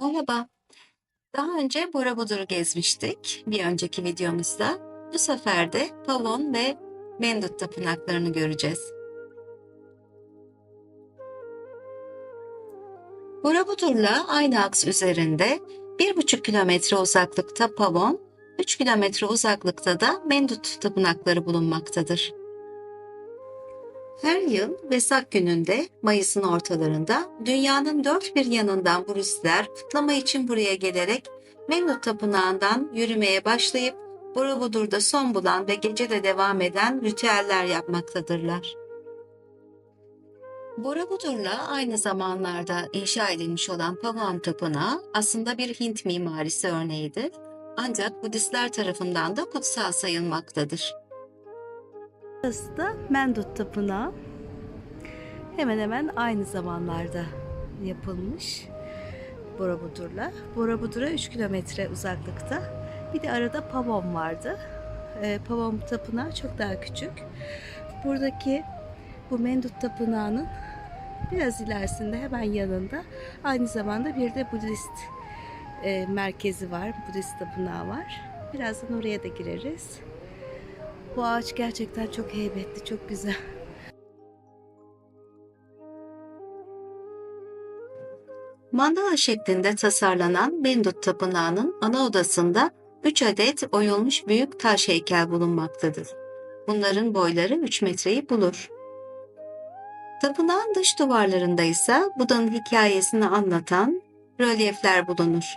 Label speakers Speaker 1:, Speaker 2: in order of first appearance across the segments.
Speaker 1: Merhaba. Daha önce Borabudur'u gezmiştik bir önceki videomuzda. Bu sefer de Pavon ve Mendut tapınaklarını göreceğiz. Borabudur'la aynı aks üzerinde 1,5 kilometre uzaklıkta Pavon, 3 kilometre uzaklıkta da Mendut tapınakları bulunmaktadır. Her yıl Vesak gününde Mayıs'ın ortalarında dünyanın dört bir yanından turistler kutlama için buraya gelerek Mendut Tapınağı'ndan yürümeye başlayıp Borobudur'da son bulan ve gece de devam eden ritüeller yapmaktadırlar. Borobudur'la aynı zamanlarda inşa edilmiş olan Pavan Tapınağı aslında bir Hint mimarisi örneğidir. Ancak Budistler tarafından da kutsal sayılmaktadır.
Speaker 2: Burası da Mendut Tapınağı. Hemen hemen aynı zamanlarda yapılmış Borabudur'la. Borabudur'a 3 kilometre uzaklıkta. Bir de arada Pavon vardı. Ee, Pavon Tapınağı çok daha küçük. Buradaki bu Mendut Tapınağı'nın biraz ilerisinde hemen yanında aynı zamanda bir de Budist e, merkezi var. Budist tapınağı var. Birazdan oraya da gireriz. Bu ağaç gerçekten çok heybetli, çok güzel.
Speaker 1: Mandala şeklinde tasarlanan Mendut Tapınağı'nın ana odasında 3 adet oyulmuş büyük taş heykel bulunmaktadır. Bunların boyları 3 metreyi bulur. Tapınağın dış duvarlarında ise Buda'nın hikayesini anlatan rölyefler bulunur.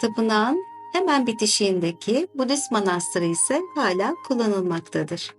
Speaker 1: Tapınağın hemen bitişiğindeki Budist manastırı ise hala kullanılmaktadır.